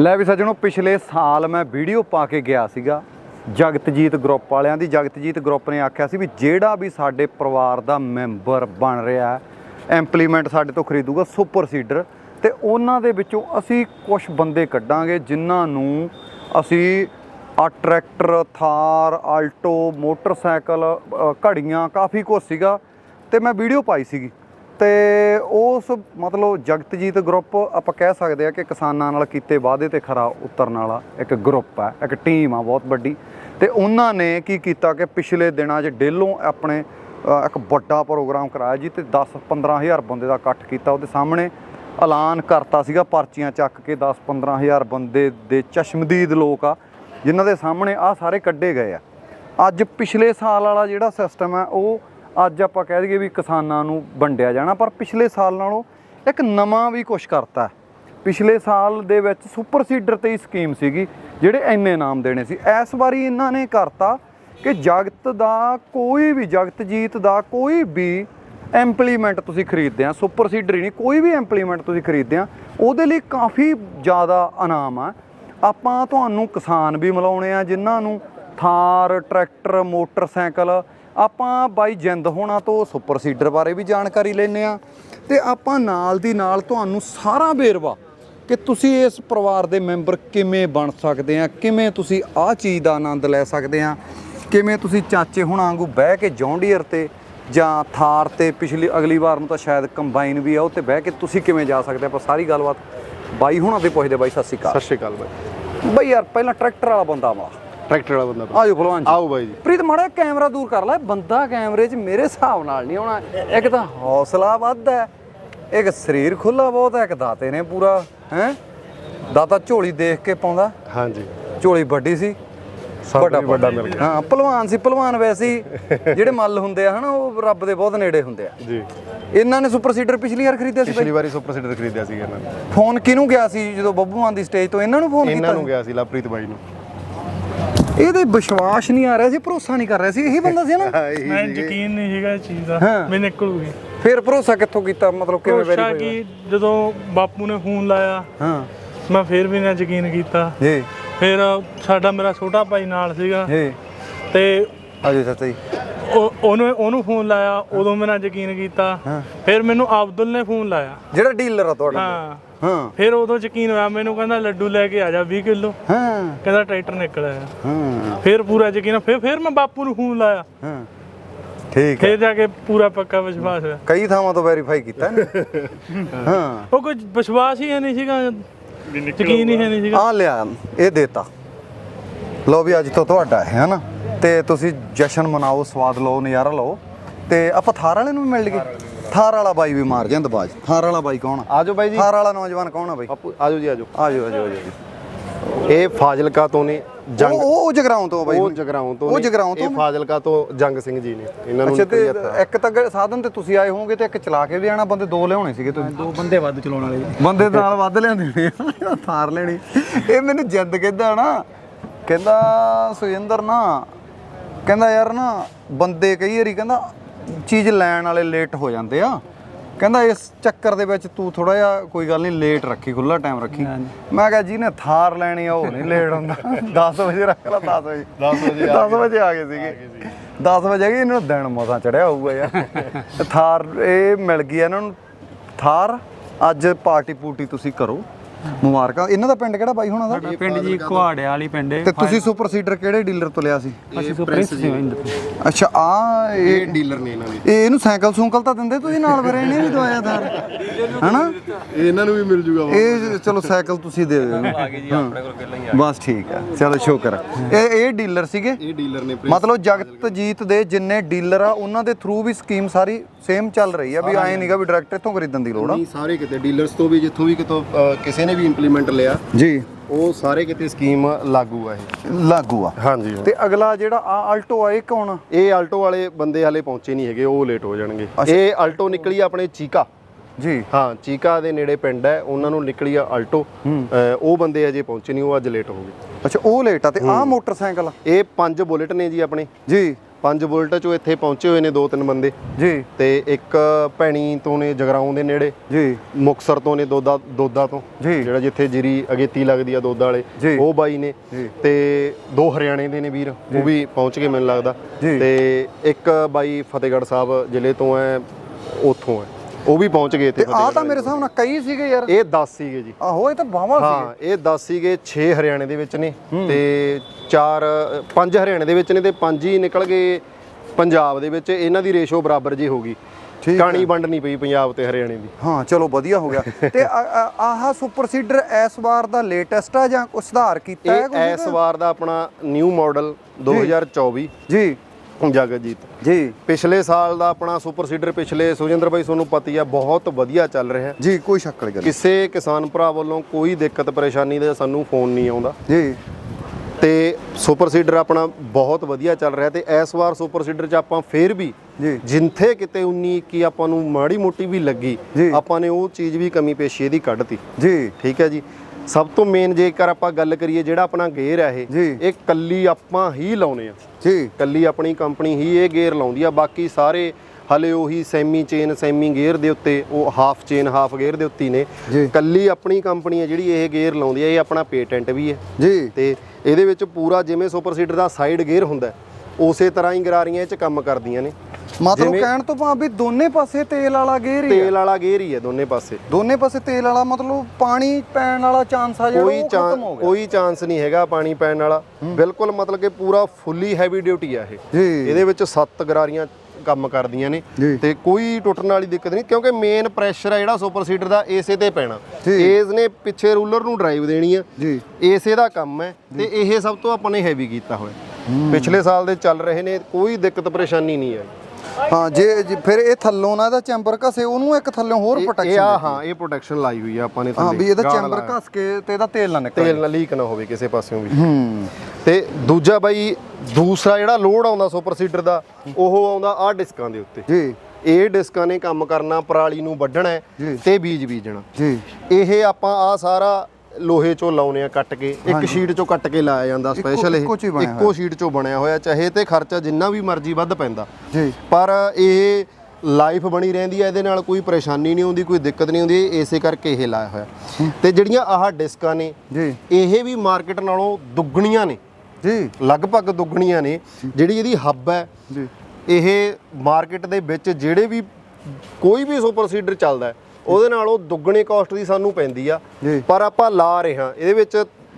ਲੈ ਵੀ ਸੱਜਣੋ, ਪਿਛਲੇ ਸਾਲ ਮੈਂ ਵੀਡੀਓ ਪਾ ਕੇ ਗਿਆ ਸੀਗਾ ਜਗਤਜੀਤ ਗਰੁੱਪ ਵਾਲਿਆਂ ਦੀ। ਜਗਤਜੀਤ ਗਰੁੱਪ ਨੇ ਆਖਿਆ ਸੀ ਵੀ ਜਿਹੜਾ ਵੀ ਸਾਡੇ ਪਰਿਵਾਰ ਦਾ ਮੈਂਬਰ ਬਣ ਰਿਹਾ ਇੰਪਲੀਮੈਂਟ ਸਾਡੇ ਤੋਂ ਖਰੀਦੂਗਾ ਸੁਪਰ ਸੀਡਰ ਤੇ ਉਹਨਾਂ ਦੇ ਵਿੱਚੋਂ ਅਸੀਂ ਕੁਝ ਬੰਦੇ ਕੱਢਾਂਗੇ ਜਿਨ੍ਹਾਂ ਨੂੰ ਅਸੀਂ ਆ ਟਰੈਕਟਰ, ਥਾਰ, ਆਲਟੋ, ਮੋਟਰਸਾਈਕਲ ਘੜੀਆਂ, ਕਾਫੀ ਕੁਝ ਸੀਗਾ ਤੇ ਮੈਂ ਵੀਡੀਓ ਪਾਈ ਸੀਗੀ। ਤੇ ਉਸ ਮਤਲਬ ਜਗਤਜੀਤ ਗਰੁੱਪ ਆਪਾਂ ਕਹਿ ਸਕਦੇ ਆ ਕਿ ਕਿਸਾਨਾਂ ਨਾਲ ਕੀਤੇ ਵਾਅਦੇ ਤੇ ਖਰਾ ਉਤਰਨ ਵਾਲਾ ਇੱਕ ਗਰੁੱਪ ਆ, ਇੱਕ ਟੀਮ ਆ ਬਹੁਤ ਵੱਡੀ। ਤੇ ਉਹਨਾਂ ਨੇ ਕੀ ਕੀਤਾ ਕਿ ਪਿਛਲੇ ਦਿਨਾਂ 'ਚ ਡੇਲੋਂ ਆਪਣੇ ਇੱਕ ਵੱਡਾ ਪ੍ਰੋਗਰਾਮ ਕਰਾਇਆ ਜੀ ਤੇ 10 15000 ਬੰਦੇ ਦਾ ਇਕੱਠ ਕੀਤਾ। ਉਹਦੇ ਸਾਹਮਣੇ ਐਲਾਨ ਕਰਤਾ ਸੀਗਾ ਪਰਚੀਆਂ ਚੱਕ ਕੇ 10 15000 ਬੰਦੇ ਦੇ ਚਸ਼ਮਦੀਦ ਲੋਕ ਆ, ਜਿਨ੍ਹਾਂ ਦੇ ਸਾਹਮਣੇ ਆ ਸਾਰੇ ਕੱਢੇ ਗਏ ਆ। ਅੱਜ ਪਿਛਲੇ ਸਾਲ ਵਾਲਾ ਜਿਹੜਾ ਸਿਸਟਮ ਹੈ ਉਹ ਅੱਜ ਆਪਾਂ ਕਹਿ ਦਈਏ ਵੀ ਕਿਸਾਨਾਂ ਨੂੰ ਵੰਡਿਆ ਜਾਣਾ, ਪਰ ਪਿਛਲੇ ਸਾਲ ਨਾਲੋਂ ਇੱਕ ਨਵਾਂ ਵੀ ਕੁਝ ਕਰਤਾ। ਪਿਛਲੇ ਸਾਲ ਦੇ ਵਿੱਚ ਸੁਪਰ ਸੀਡਰ ਤੇ ਹੀ ਸਕੀਮ ਸੀਗੀ, ਜਿਹੜੇ ਇੰਨੇ ਨਾਮ ਦੇਣੇ ਸੀ। ਇਸ ਵਾਰੀ ਇਹਨਾਂ ਨੇ ਕਰਤਾ ਕਿ ਜਗਤ ਦਾ ਕੋਈ ਵੀ, ਜਗਤਜੀਤ ਦਾ ਕੋਈ ਵੀ ਇੰਪਲੀਮੈਂਟ ਤੁਸੀਂ ਖਰੀਦਦੇ ਆ, ਸੁਪਰ ਸੀਡਰ ਹੀ ਨਹੀਂ, ਕੋਈ ਵੀ ਇੰਪਲੀਮੈਂਟ ਤੁਸੀਂ ਖਰੀਦਦੇ ਆ, ਉਹਦੇ ਲਈ ਕਾਫੀ ਜ਼ਿਆਦਾ ਇਨਾਮ ਆ। ਆਪਾਂ ਤੁਹਾਨੂੰ ਕਿਸਾਨ ਵੀ ਮਿਲਾਉਣੇ ਆ, ਜਿਨ੍ਹਾਂ ਨੂੰ ਥਾਰ, ਟਰੈਕਟਰ, ਮੋਟਰਸਾਈਕਲ ਆਪਾਂ ਬਾਈ ਜਿੰਦ ਹੋਣਾ ਤੋਂ ਸੁਪਰ ਸੀਡਰ ਬਾਰੇ ਵੀ ਜਾਣਕਾਰੀ ਲੈਨੇ ਆ ਤੇ ਆਪਾਂ ਨਾਲ ਦੀ ਨਾਲ ਤੁਹਾਨੂੰ ਸਾਰਾ ਵੇਰਵਾ ਕਿ ਤੁਸੀਂ ਇਸ ਪਰਿਵਾਰ ਦੇ ਮੈਂਬਰ ਕਿਵੇਂ ਬਣ ਸਕਦੇ ਆ ਕਿਵੇਂ ਤੁਸੀਂ ਆਹ ਚੀਜ਼ ਦਾ ਆਨੰਦ ਲੈ ਸਕਦੇ ਆ ਕਿਵੇਂ ਤੁਸੀਂ ਚਾਚੇ ਹੁਣਾਂ ਵਾਂਗੂ ਬਹਿ ਕੇ ਜੌਂਡੀਅਰ ਤੇ ਜਾਂ ਥਾਰ ਤੇ ਪਿਛਲੀ ਅਗਲੀ ਵਾਰ ਨੂੰ ਤਾਂ ਸ਼ਾਇਦ ਕੰਬਾਈਨ ਵੀ ਆ ਉਹ ਤੇ ਬਹਿ ਕੇ ਤੁਸੀਂ ਕਿਵੇਂ ਜਾ ਸਕਦੇ ਆਪਾਂ ਸਾਰੀ ਗੱਲਬਾਤ ਬਾਈ ਹੁਣਾਂ ਦੇ ਪੁੱਛਦੇ ਬਾਈ ਸਤਿ ਸ਼੍ਰੀ ਸਤਿ ਅਕਾਲ ਸ਼੍ਰੀ ਅਕਾਲ ਬਾਈ। ਬਾਈ ਯਾਰ ਪਹਿਲਾਂ ਟਰੈਕਟਰ ਵਾਲਾ ਬੰਦਾ ਵਾ। ਟਰੈਕਟਰ ਵਾਲਾ ਬੰਦਾ ਆਜੋ ਭਲਵਾਨ ਜੀ ਆਓ ਬਾਈ ਜੀ। ਪ੍ਰੀਤ ਮਾੜਾ ਕੈਮਰਾ ਦੂਰ ਕਰ ਲੈ। ਬੰਦਾ ਕੈਮਰੇ 'ਚ ਮੇਰੇ ਹਿਸਾਬ ਨਾਲ ਨਹੀਂ ਆਉਣਾ। ਇੱਕ ਤਾਂ ਹੌਸਲਾ ਵੱਧ ਹੈ ਇੱਕ ਸਰੀਰ ਖੁੱਲਾ ਬਹੁਤ ਹੈ ਇੱਕ ਦਾਤੇ ਨੇ ਪੂਰਾ ਹੈ? ਦਾਤਾ ਝੋਲੀ ਦੇਖ ਕੇ ਪਾਉਂਦਾ। ਹਾਂਜੀ। ਝੋਲੀ ਵੱਡੀ ਸੀ। ਵੱਡਾ ਵੱਡਾ ਮਿਲ ਗਿਆ। ਹਾਂ ਭਲਵਾਨ ਸੀ ਭਲਵਾਨ ਵੈਸੇ ਜਿਹੜੇ ਮੱਲ ਹੁੰਦੇ ਆ ਹਨਾ ਉਹ ਰੱਬ ਦੇ ਬਹੁਤ ਨੇੜੇ ਹੁੰਦੇ ਆ। ਜੀ। ਇਹਨਾਂ ਨੇ ਸੁਪਰ ਸੀਡਰ ਪਿਛਲੀ ਵਾਰ ਖਰੀਦਿਆ ਸੀ ਪਿਛਲੀ ਵਾਰੀ ਸੁਪਰ ਸੀਡਰ ਖਰੀਦਿਆ ਸੀ ਇਹਨਾਂ ਨੇ। ਫੋਨ ਕਿਹਨੂੰ ਗਿਆ ਸੀ ਜਦੋਂ ਬੱਬੂ ਮਾਨ ਦੀ ਸਟੇਜ ਤੋਂ? ਇਹਨਾਂ ਨੂੰ ਫੋਨ ਇਹਨਾਂ ਕੀਤਾ ਨੂੰ ਗਿਆ ਸੀ ਲਵਪ੍ਰੀਤ ਬਾਈ ਨੂੰ। ਇਹਦੇ ਵਿਸ਼ਵਾਸ ਨਹੀਂ ਆ ਰਿਹਾ ਸੀ ਭਰੋਸਾ ਨਹੀਂ ਕਰ ਰਿਹਾ ਸੀ ਇਹੀ ਬੰਦਾ ਸੀ ਨਾ? ਮੈਂ ਯਕੀਨ ਨਹੀਂ ਸੀਗਾ ਇਸ ਚੀਜ਼ ਦਾ ਹਾਂ। ਮੈਂ ਨਿਕਲੂਗੀ ਫਿਰ ਭਰੋਸਾ ਕਿੱਥੋਂ ਕੀਤਾ ਮਤਲਬ ਕਿਵੇਂ ਕੋਸ਼ਾ ਵੈਰੀਫਾਈ ਕਿ ਜਦੋਂ ਬਾਪੂ ਨੇ ਫੋਨ ਲਾਇਆ ਹਾਂ। ਮੈਂ ਫੇਰ ਵੀ ਨਾ ਯਕੀਨ ਕੀਤਾ। ਜੀ। ਫਿਰ ਸਾਡਾ ਮੇਰਾ ਛੋਟਾ ਭਾਈ ਨਾਲ ਸੀਗਾ। ਜੀ। ਤੇ ਅਜੇ ਜੀ ਉਹ- ਉਹਨੂੰ ਉਹਨੂੰ ਫੋਨ ਲਾਇਆ ਉਦੋਂ ਮੈਂ ਨਾ ਯਕੀਨ ਕੀਤਾ। ਫਿਰ ਮੈਨੂੰ ਅਬਦੁੱਲ ਨੇ ਫੋਨ ਲਾਇਆ। ਜਿਹੜਾ ਡੀਲਰ ਆ ਤੁਹਾਡਾ। ਹਾਂ। ਹਾਂ। ਫਿਰ ਉਦੋਂ ਯਕੀਨ ਹੋਇਆ ਮੈਨੂੰ ਕਹਿੰਦਾ ਲੱਡੂ ਲੈ ਕੇ ਆ ਜਾ 20 ਕਿਲੋ। ਹਾਂ। ਕਹਿੰਦਾ ਟਰੈਕਟਰ ਨਿਕਲ ਆਇਆ। ਹਾਂ। ਫਿਰ ਪੂਰਾ ਯਕੀਨ ਫਿਰ ਫਿਰ ਮੈਂ ਬਾਪੂ ਨੂੰ ਫੋਨ ਲਾਇਆ। ਹਾਂ। ਠੀਕ ਹੈ। ਫਿਰ ਜਾ ਕੇ ਪੂਰਾ ਪੱਕਾ ਵਿਸ਼ਵਾਸ ਹੋਇਆ। ਕਈ ਥਾਵਾਂ ਤੋਂ ਵੈਰੀਫਾਈ ਕੀਤਾ ਨੇ। ਹਾਂ। ਉਹ ਕੋਈ ਵਿਸ਼ਵਾਸ ਹੀ ਹੈ ਨਹੀਂ ਸੀਗਾ। ਯਕੀਨ ਹੀ ਹੈ ਨਹੀਂ ਸੀਗਾ। ਆ ਲਿਆ ਇਹ ਦੇਤਾ। ਲੋ ਵੀ ਅੱਜ ਤੋਂ ਤੁਹਾਡਾ ਹੈ ਹਨਾ ਤੇ ਤੁਸੀਂ ਜਸ਼ਨ ਮਨਾਓ ਸਵਾਦ ਲਓ ਨਜ਼ਾਰਾ ਲਓ। ਤੇ ਆਪਾਂ ਥਾਰ ਵਾਲੇ ਨੂੰ ਵੀ ਮਿਲ ਲਈਏ? ਥਾਰ ਵਾਲਾ ਬਾਈ ਵੀ ਮਾਰ ਜਾਂਦਾ ਬਾਜ। ਥਾਰ ਵਾਲਾ ਬਾਈ ਕੌਣ ਆਜੋ ਬਾਈ ਜੀ। ਥਾਰ ਵਾਲਾ ਨੌਜਵਾਨ ਕੌਣ ਆ ਬਾਈ? ਆਜੋ ਜੀ ਆਜੋ ਆਜੋ ਆਜੋ ਆਜੋ ਇਹ ਫਾਜ਼ਿਲਕਾ ਤੋਂ ਨੇ ਜੰਗ ਉਹ ਉਹ ਜਗਰਾਉਂ ਤੋਂ ਬਾਈ। ਉਹ ਜਗਰਾਉਂ ਤੋਂ ਉਹ ਜਗਰਾਉਂ ਤੋਂ ਇਹ ਫਾਜ਼ਿਲਕਾ ਤੋਂ ਜੰਗ ਸਿੰਘ ਜੀ ਨੇ। ਇਹਨਾਂ ਨੂੰ ਅੱਛਾ ਤੇ ਇੱਕ ਤਾਂ ਸਾਧਨ ਤੇ ਤੁਸੀਂ ਆਏ ਹੋਵੋਗੇ ਤੇ ਇੱਕ ਚਲਾ ਕੇ ਵੀ ਆਣਾ। ਬੰਦੇ ਦੋ ਲਿਆਉਣੇ ਸੀਗੇ ਤੁਸੀਂ। ਦੋ ਬੰਦੇ ਵੱਧ ਚਲਾਉਣ ਵਾਲੇ ਬੰਦੇ ਨਾਲ ਵੱਧ ਲਿਆਂਦੇ ਨੇ। ਥਾਰ ਲੈਣੀ। ਇਹ ਮੈਨੂੰ ਜਿੱਦ ਕਹਿੰਦਾ ਨਾ। ਕਹਿੰਦਾ ਸੁਜਿੰਦਰ ਨਾ ਕਹਿੰਦਾ ਯਾਰ ਨਾ ਬੰਦੇ ਕਈ ਵਾਰੀ ਕਹਿੰਦਾ ਚੀਜ਼ ਲੈਣ ਵਾਲੇ ਲੇਟ ਹੋ ਜਾਂਦੇ ਆ। ਕਹਿੰਦਾ ਇਸ ਚੱਕਰ ਦੇ ਵਿੱਚ ਤੂੰ ਥੋੜਾ ਜਿਹਾ ਕੋਈ ਗੱਲ ਨਹੀਂ ਲੇਟ ਰੱਖੀ ਖੁੱਲਾ ਟਾਈਮ ਰੱਖੀ। ਮੈਂ ਕਿਹਾ ਜਿਹਨੇ ਥਾਰ ਲੈਣੀ ਆ ਉਹ ਨਹੀਂ ਲੇਟ ਹੁੰਦਾ। 10 ਵਜੇ ਰੱਖ ਲਾ 10 ਵਜੇ। 10 ਵਜੇ 10 ਵਜੇ ਆ ਗਏ ਸੀਗੇ। 10 ਵਜੇ ਆ ਗਏ ਇਹਨਾਂ ਨੂੰ ਦਿਨ ਮਸਾਂ ਚੜਿਆ ਹੋਊਗਾ ਯਾਰ। ਥਾਰ ਇਹ ਮਿਲ ਗਈ ਆ ਇਹਨਾਂ ਨੂੰ। ਥਾਰ ਅੱਜ ਪਾਰਟੀ ਪੂਟੀ ਤੁਸੀਂ ਕਰੋ। ਮੁਬਾਰਕਾਂ। ਇਹਨਾਂ ਦਾ ਪਿੰਡ ਕਿਹੜਾ ਬਾਈ ਹੋਣਾ ਦਾ ਪਿੰਡ ਜੀ ਕੁਹਾੜੇ ਵਾਲੀ ਪਿੰਡ ਤੇ ਤੁਸੀਂ ਸੁਪਰ ਸੀਡਰ ਕਿਹੜੇ ਡੀਲਰ ਤੋਂ ਲਿਆ ਸੀ? ਅਸੀਂ ਸੋ ਪ੍ਰਿੰਸ ਸੀ ਇੰਦਰ ਤੋਂ। ਅੱਛਾ ਆ ਇਹ ਡੀਲਰ ਨੇ ਇਹਨਾਂ ਦੇ। ਇਹ ਇਹਨੂੰ ਸਾਈਕਲ ਸੂਕਲ ਤਾਂ ਦਿੰਦੇ ਤੁਸੀਂ ਨਾਲ ਫਿਰ ਇਹਨੇ ਵੀ ਦਵਾਇਆ ਥਾਰ ਹਨਾ? ਇਹ ਇਹਨਾਂ ਨੂੰ ਵੀ ਮਿਲ ਜੂਗਾ ਇਹ ਚਲੋ ਸਾਈਕਲ ਤੁਸੀਂ ਦੇ ਦਿਓ ਆ ਗਏ ਜੀ ਆਪਣੇ ਕੋਲ ਪਹਿਲਾਂ ਹੀ ਬਸ ਠੀਕ ਆ ਚਲੋ ਸ਼ੁਕਰ ਇਹ ਇਹ ਡੀਲਰ ਸੀਗੇ? ਇਹ ਡੀਲਰ ਨੇ ਮਤਲਬ ਜਗਤਜੀਤ ਦੇ ਜਿੰਨੇ ਡੀਲਰ ਆ ਉਹਨਾਂ ਦੇ ਥਰੂ ਵੀ ਸਕੀਮ ਸਾਰੀ ਸੇਮ ਚੱਲ ਰਹੀ ਆ ਵੀ ਐਂ ਨਹੀਂਗਾ ਵੀ ਡਾਇਰੈਕਟ ਇੱਥੋਂ ਖਰੀਦਣ ਦੀ ਲੋੜ ਆ। ਨਹੀਂ ਸਾਰੇ ਕਿਤੇ ਡੀਲਰਸ ਤੋਂ ਵੀ ਜਿੱਥੋਂ ਵੀ ਕਿਤੋਂ ਕਿਸੇ ਨੇ ਵੀ ਇੰਪਲੀਮੈਂਟ ਲਿਆ। ਜੀ। ਉਹ ਸਾਰੇ ਕਿਤੇ ਸਕੀਮ ਲਾਗੂ ਆ ਇਹ। ਲਾਗੂ ਆ। ਹਾਂਜੀ। ਤੇ ਅਗਲਾ ਜਿਹੜਾ ਆ ਆਲਟੋ ਆ ਇਹ ਕੌਣ ਆ? ਇਹ ਆਲਟੋ ਵਾਲੇ ਬੰਦੇ ਹਲੇ ਪਹੁੰਚੇ ਨਹੀਂ ਹੈਗੇ ਉਹ ਲੇਟ ਹੋ ਜਾਣਗੇ। ਇਹ ਆਲਟੋ ਨਿਕਲੀ ਆਪਣੇ ਚੀਕਾ। ਜੀ। ਹਾਂ ਚੀਕਾ ਦੇ ਨੇੜੇ ਪਿੰਡ ਹੈ ਉਹਨਾਂ ਨੂੰ ਨਿਕਲੀ ਆ ਆਲਟੋ ਉਹ ਬੰਦੇ ਅਜੇ ਪਹੁੰਚੇ ਨਹੀਂ ਉਹ ਅੱਜ ਲੇਟ ਹੋ ਗਏ। ਅੱਛਾ ਉਹ ਲੇਟ ਆ ਤੇ ਆ ਮੋਟਰਸਾਈਕਲ ਇਹ ਪੰਜ ਬੁਲਟ ਨੇ ਜੀ ਆਪਣੇ। ਜੀ। 5 ਬੁਲਟ ਚੋਂ ਇੱਥੇ ਪਹੁੰਚੇ ਹੋਏ ਨੇ ਦੋ ਤਿੰਨ ਬੰਦੇ ਜੀ ਤੇ ਇੱਕ ਭੈਣੀ ਤੋਂ ਨੇ ਜਗਰਾਉਂ ਦੇ ਨੇੜੇ ਜੀ ਮੁਕਸਰ ਤੋਂ ਨੇ ਦੋਦਾ ਦੋਦਾ ਤੋਂ ਜੀ। ਜਿਹੜਾ ਜਿੱਥੇ ਜੀਰੀ ਅਗੇਤੀ ਲੱਗਦੀ ਆ ਦੋਦਾ। ਵਾਲੇ ਉਹ ਬਾਈ ਨੇ। ਤੇ ਦੋ ਹਰਿਆਣੇ ਦੇ ਨੇ ਵੀਰ ਉਹ ਵੀ ਪਹੁੰਚ ਗਏ ਮੈਨੂੰ ਲੱਗਦਾ। ਤੇ ਇੱਕ ਬਾਈ ਫਤਿਹਗੜ੍ਹ ਸਾਹਿਬ ਜ਼ਿਲ੍ਹੇ ਤੋਂ ਹੈ ਉੱਥੋਂ ਹੈ ਉਹ ਵੀ ਪਹੁੰਚ ਗਏ ਤੇ ਆ ਤਾਂ ਮੇਰੇ ਹਿਸਾਬ ਨਾਲ ਕਈ ਸੀਗੇ ਯਾਰ। ਇਹ 10 ਸੀਗੇ ਜੀ। ਆਹੋ ਇਹ ਤਾਂ ਬਾਵਾ ਹਾਂ ਇਹ 10 ਸੀਗੇ 6 ਹਰਿਆਣੇ ਦੇ ਵਿੱਚ ਨੇ ਤੇ 4 5 ਹਰਿਆਣੇ ਦੇ ਵਿੱਚ ਨੇ ਤੇ 5 ਹੀ ਨਿਕਲ ਗਏ ਪੰਜਾਬ ਦੇ ਵਿੱਚ। ਇਹਨਾਂ ਦੀ ਰੇਸ਼ੋ ਬਰਾਬਰ ਜੀ ਹੋ ਗਈ। ਕਹਾਣੀ ਵੰਡ ਨਹੀਂ ਪਈ ਪੰਜਾਬ ਤੇ ਹਰਿਆਣੇ ਦੀ। ਹਾਂ ਚਲੋ ਵਧੀਆ ਹੋ ਗਿਆ। ਤੇ ਆਹ ਸੁਪਰ ਸੀਡਰ ਇਸ ਵਾਰ ਦਾ ਲੇਟੈਸਟ ਆ ਜਾਂ ਕੁਛ ਸੁਧਾਰ ਕੀਤਾ ਹੈ ਕੁਛ ਇਸ ਵਾਰ ਦਾ ਆਪਣਾ ਨਿਊ ਮਾਡਲ 2024 ਜੀ। ਜਗਜੀਤ। ਜੀ। ਪਿਛਲੇ ਸਾਲ ਦਾ ਆਪਣਾ ਸੁਪਰ ਸੀਡਰ ਪਿਛਲੇ ਸੁਜਿੰਦਰ ਭਾਈ ਤੁਹਾਨੂੰ ਪਤਾ ਆ ਬਹੁਤ ਵਧੀਆ ਚੱਲ ਰਿਹਾ। ਜੀ ਕੋਈ ਸ਼ੱਕ ਨਹੀਂ। ਕਿਸੇ ਕਿਸਾਨ ਭਰਾ ਵੱਲੋਂ ਕੋਈ ਦਿੱਕਤ ਪਰੇਸ਼ਾਨੀ ਦਾ ਸਾਨੂੰ ਫੋਨ ਨਹੀਂ ਆਉਂਦਾ। ਜੀ। ਤੇ ਸੁਪਰ ਸੀਡਰ ਆਪਣਾ ਬਹੁਤ ਵਧੀਆ ਚੱਲ ਰਿਹਾ ਤੇ ਇਸ ਵਾਰ ਸੁਪਰ ਸੀਡਰ 'ਚ ਆਪਾਂ ਫੇਰ ਵੀ ਜੀ। ਜਿੰਥੇ ਕਿਤੇ 19 21 ਆਪਾਂ ਨੂੰ ਮਾੜੀ ਮੋਟੀ ਵੀ ਲੱਗੀ। ਆਪਾਂ ਨੇ ਉਹ ਚੀਜ਼ ਵੀ ਕਮੀ ਪੇਸ਼ੀ ਇਹਦੀ ਕੱਢਤੀ। ਜੀ। ਠੀਕ ਹੈ ਜੀ। ਸਭ ਤੋਂ ਮੇਨ ਜੇਕਰ ਆਪਾਂ ਗੱਲ ਕਰੀਏ ਜਿਹੜਾ ਆਪਣਾ ਗੇਅਰ ਹੈ ਇਹ। ਇਹ ਕੱਲੀ ਆਪਾਂ ਹੀ ਲਾਉਨੇ ਆ। ਜੀ। ਕੱਲੀ ਆਪਣੀ ਕੰਪਨੀ ਹੀ ਇਹ ਗੇਅਰ ਲਾਉਂਦੀ ਆ ਬਾਕੀ ਸਾਰੇ ਹਲੇ ਉਹੀ ਸੈਮੀ ਚੇਨ ਸੈਮੀ ਗੇਅਰ ਦੇ ਉੱਤੇ ਉਹ ਹਾਫ ਚੇਨ ਹਾਫ ਗੇਅਰ ਦੇ ਉੱਤੇ ਨੇ। ਕੱਲੀ ਆਪਣੀ ਕੰਪਨੀ ਹੈ ਜਿਹੜੀ ਇਹ ਗੇਅਰ ਲਾਉਂਦੀ ਹੈ ਇਹ ਆਪਣਾ ਪੇਟੈਂਟ ਵੀ ਹੈ ਜੀ। ਤੇ ਇਹਦੇ ਵਿੱਚ ਪੂਰਾ ਜਿਵੇਂ ਸੁਪਰ ਸੀਡਰ ਦਾ ਸਾਈਡ ਗੇਅਰ ਹੁੰਦਾ ਉਸੇ ਤਰ੍ਹਾਂ ਹੀ ਗਰਾਰੀਆਂ ਇਹ ਚ ਕੰਮ ਕਰਦੀਆਂ ਨੇ। ਮਤਲਬ ਜਿਵੇਂ- ਕਹਿਣ ਤੋਂ ਭਾਵ ਵੀ ਦੋਨੇ ਪਾਸੇ ਤੇਲ ਵਾਲਾ ਗੇਰ ਹੀ ਤੇਲ ਆ ਵਾਲਾ ਗੇਅਰ ਹੀ ਹੈ ਦੋਨੇ ਪਾਸੇ। ਦੋਨੇ ਪਾਸੇ ਤੇਲ ਵਾਲਾ ਮਤਲਬ ਪਾਣੀ ਪੈਣ ਵਾਲਾ ਚਾਂਸ ਆ ਜਿਹੜਾ ਕੋਈ ਉਹ ਚਾਂਸ ਖਤਮ ਹੋ ਗਿਆ। ਕੋਈ ਚਾਂਸ ਨਹੀਂ ਹੈਗਾ ਪਾਣੀ ਪੈਣ ਵਾਲਾ। ਬਿਲਕੁਲ ਮਤਲਬ ਕਿ ਪੂਰਾ ਫੁੱਲੀ ਹੈਵੀ ਡਿਊਟੀ ਆ ਇਹ। ਜੀ। ਇਹਦੇ ਵਿੱਚ ਸੱਤ ਗਰਾਰੀਆਂ ਕੰਮ ਕਰਦੀਆਂ ਨੇ। ਜੀ। ਤੇ ਕੋਈ ਟੁੱਟਣ ਵਾਲੀ ਦਿੱਕਤ ਨਹੀਂ ਕਿਉਂਕਿ ਮੇਨ ਪ੍ਰੈਸ਼ਰ ਆ ਜਿਹੜਾ ਸੁਪਰ ਸੀਡਰ ਦਾ ਏਸੇ ਤੇ ਪੈਣਾ। ਜੀ। ਏਸ ਨੇ ਪਿੱਛੇ ਰੂਲਰ ਨੂੰ ਡਰਾਈਵ ਦੇਣੀ ਆ। ਜੀ। ਏਸੇ ਦਾ ਕੰਮ ਹੈ। ਤੇ ਇਹ ਸਭ ਤੋਂ ਆਪਾਂ ਨੇ ਹੈਵੀ ਕੀਤਾ ਹੋਇਆ। ਪਿਛਲੇ ਸਾਲ ਦੇ ਚੱਲ ਰਹੇ ਨੇ ਕੋਈ ਦਿੱਕਤ ਪਰੇਸ਼ਾਨੀ ਨਹੀਂ ਹੈ। ਹਾਂ ਜੇ ਜੇ ਫਿਰ ਇਹ ਥੱਲੋਂ ਨਾ ਇਹਦਾ ਚੈਂਬਰ ਘਸੇ ਉਹਨੂੰ ਇੱਕ ਥੱਲੋਂ ਹੋਰ ਇਹ ਪ੍ਰੋਟੈਕਸ਼ਨ ਆ ਹਾਂ ਇਹ ਪ੍ਰੋਟੈਕਸ਼ਨ ਲਾਈ ਹੋਈ ਆ ਆਪਾਂ ਨੇ ਹਾਂ ਵੀ ਇਹਦਾ ਚੈਂਬਰ ਲਾਇਆ। ਘਸ ਕੇ ਤੇ ਇਹਦਾ ਤੇਲ ਨਾ ਨਿਕਲੇ। ਤੇਲ ਨਾ ਲੀਕ ਨਾ ਹੋਵੇ ਕਿਸੇ ਪਾਸਿਓਂ ਵੀ। ਹੂੰ। ਤੇ ਦੂਜਾ ਬਾਈ ਦੂਸਰਾ ਜਿਹੜਾ ਲੋਡ ਆਉਂਦਾ ਸੁਪਰ ਸੀਡਰ ਦਾ ਉਹ ਆਉਂਦਾ ਆ ਡਿਸਕਾਂ ਦੇ ਉੱਤੇ। ਜੀ। ਇਹ ਡਿਸਕਾਂ ਨੇ ਕੰਮ ਕਰਨਾ ਪਰਾਲੀ ਨੂੰ ਵੱਢਣਾ ਹੈ ਜੀ। ਤੇ ਬੀਜ ਬੀਜਣਾ। ਜੀ। ਇਹ ਆਪਾਂ ਆ ਸਾਰਾ ਲੋਹੇ ਚੋਂ ਲਾਉਨੇ ਆ ਕੱਟ ਕੇ ਇੱਕ ਸ਼ੀਟ ਚੋਂ ਕੱਟ ਕੇ ਲਾਇਆ ਜਾਂਦਾ ਸਪੈਸ਼ਲ ਇਹ। ਇੱਕੋ ਸ਼ੀਟ ਚੋਂ ਬਣਿਆ ਹੋਇਆ ਚਾਹੇ ਤੇ ਖਰਚਾ ਜਿੰਨਾ ਵੀ ਮਰਜ਼ੀ ਵੱਧ ਪੈਂਦਾ। ਜੀ। ਪਰ ਇਹ ਲਾਈਫ ਬਣੀ ਰਹਿੰਦੀ ਹੈ ਇਹਦੇ ਨਾਲ ਕੋਈ ਪਰੇਸ਼ਾਨੀ ਨਹੀਂ ਆਉਂਦੀ ਕੋਈ ਦਿੱਕਤ ਨਹੀਂ ਆਉਂਦੀ ਇਸੇ ਕਰਕੇ ਇਹ ਲਾਇਆ ਹੋਇਆ। ਤੇ ਜਿਹੜੀਆਂ ਆਹ ਡਿਸਕਾਂ ਨੇ ਜੀ। ਇਹ ਵੀ ਮਾਰਕੀਟ ਨਾਲੋਂ ਦੁੱਗਣੀਆਂ ਨੇ। ਜੀ। ਲਗਭਗ ਦੁੱਗਣੀਆਂ ਨੇ। ਜਿਹੜੀ ਇਹਦੀ ਹੱਬ ਹੈ ਜੀ। ਇਹ ਮਾਰਕੀਟ ਦੇ ਵਿੱਚ ਜਿਹੜੇ ਵੀ ਕੋਈ ਵੀ ਸੁਪਰ ਸੀਡਰ ਚੱਲਦਾ ਹੈ, ਉਹਦੇ ਨਾਲੋਂ ਦੁੱਗਣੀ ਕਾਸਟ ਦੀ ਸਾਨੂੰ ਪੈਂਦੀ ਆ। ਪਰ ਆਪਾਂ ਲਾ ਰਹੇ ਹਾਂ। ਇਹਦੇ ਵਿੱਚ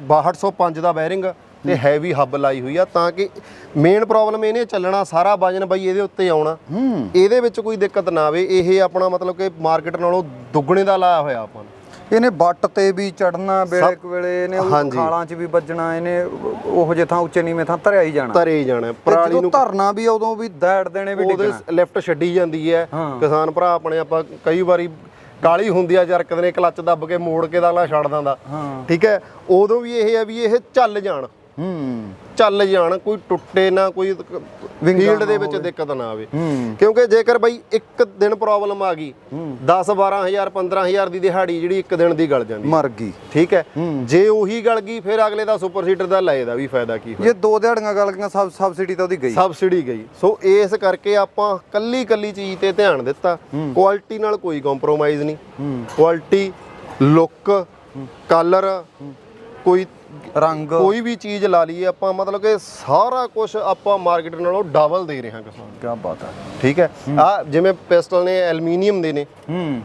6205 ਦਾ ਬੈਰਿੰਗ ਤੇ ਹੈਵੀ ਹੱਬ ਲਾਈ ਹੋਈ ਆ ਤਾਂ ਕਿ ਮੇਨ ਪ੍ਰੋਬਲਮ ਇਹਨੇ ਚੱਲਣਾ ਸਾਰਾ ਵਜਨ ਬਾਈ ਇਹਦੇ ਉੱਤੇ ਆਉਣਾ। ਇਹਦੇ ਵਿੱਚ ਕੋਈ ਦਿੱਕਤ ਨਾ ਆਵੇ। ਇਹ ਆਪਣਾ ਮਤਲਬ ਕਿ ਮਾਰਕੀਟ ਨਾਲੋਂ ਦੁੱਗਣੇ ਦਾ ਲਾਇਆ ਹੋਇਆ ਆਪਾਂ ਇਹਨੇ ਬੱਟ ਤੇ ਵੀ ਚੜਨਾ ਵੇਲੇ ਕੁ ਵੇਲੇ ਇਹਨੇ ਉਹ। ਖਾਲਾਂ 'ਚ ਵੀ ਵੱਜਣਾ ਇਹਨੇ ਉਹ ਜੇ ਥਾਂ ਉੱਚੇ ਨੀਵੇਂ ਥਾਂ ਧਰਿਆ ਹੀ ਜਾਣਾ। ਧਰੇ ਹੀ ਜਾਣਾ। ਪਰਾਲੀ ਨੂੰ ਧਰਨਾ ਵੀ ਉਦੋਂ ਵੀ ਦੈੜ ਦੇਣੇ ਵੀ ਉਹਦੇ ਡਿੱਗਣਾ। ਲੈਫਟ ਛੱਡੀ ਜਾਂਦੀ ਹਾਂ। ਕਿਸਾਨ ਭਰਾ ਆਪਣੇ ਆਪਾਂ ਕਈ ਵਾਰੀ ਕਾਲੀ ਹੁੰਦੀ ਆ ਜਰਕਦੇ ਨੇ ਕਲੱਚ ਦੱਬ ਕੇ ਮੋੜ ਕੇ ਦਾ ਅਗਲਾ ਛੱਡ ਦਿੰਦਾ। ਠੀਕ ਹੈ? ਉਦੋਂ ਵੀ ਇਹ ਹੈ ਵੀ ਇਹ ਚੱਲ ਜਾਣ। ਹੂੰ। ਚੱਲ ਜਾਣ ਕੋਈ ਟੁੱਟੇ ਨਾ ਕੋਈ ਫੀਲਡ ਦੇ ਵਿੱਚ ਦਿੱਕਤ ਨਾ ਆਵੇ। ਕਿਉਂਕਿ ਜੇਕਰ ਬਾਈ ਇੱਕ ਦਿਨ ਪ੍ਰੋਬਲਮ ਆ ਗਈ 10 12000 15000 ਦੀ ਦਿਹਾੜੀ ਜਿਹੜੀ ਇੱਕ ਦਿਨ ਦੀ ਗਲ ਜਾਂਦੀ। ਮਰ ਗਈ। ਠੀਕ ਹੈ। ਜੇ ਉਹੀ ਗਲ ਗਈ ਫਿਰ ਅਗਲੇ ਦਾ ਸੁਪਰ ਸੀਟਰ ਦਾ ਲਏ ਦਾ ਵੀ ਫਾਇਦਾ ਕੀ ਹੋਇਆ? ਜੇ ਦੋ ਦਿਹਾੜੀਆਂ ਗਲ ਗਈਆਂ ਸਬ ਸਬਸਿਡੀ ਤਾਂ ਉਹਦੀ ਗਈ। ਸਬਸਿਡੀ ਗਈ। ਸੋ ਇਸ ਕਰਕੇ ਆਪਾਂ ਕੱਲੀ ਕੱਲੀ ਚੀਜ਼ ਤੇ ਧਿਆਨ ਦਿੱਤਾ। ਕੁਆਲਿਟੀ ਨਾਲ ਕੋਈ ਕੰਪਰੋਮਾਈਜ਼ ਨਹੀਂ। ਕੁਆਲਿਟੀ ਲੁੱਕ ਕਲਰ ਕੋਈ ਰੰਗ। ਕੋਈ ਵੀ ਚੀਜ਼ ਲਾ ਲਈਏ ਆਪਾਂ ਮਤਲਬ ਕਿ ਸਾਰਾ ਕੁਝ ਆਪਾਂ ਮਾਰਕੀਟ ਨਾਲੋਂ ਡਬਲ ਦੇ ਰਹੇ ਹਾਂ ਕਿਸਾਨ। ਨੂੰ। ਕੀ ਬਾਤ ਹੈ। ਠੀਕ ਹੈ? ਆ ਜਿਵੇਂ ਪਿਸਟਲ ਨੇ ਐਲੂਮੀਨੀਅਮ ਦੇ ਨੇ। ਹੂੰ।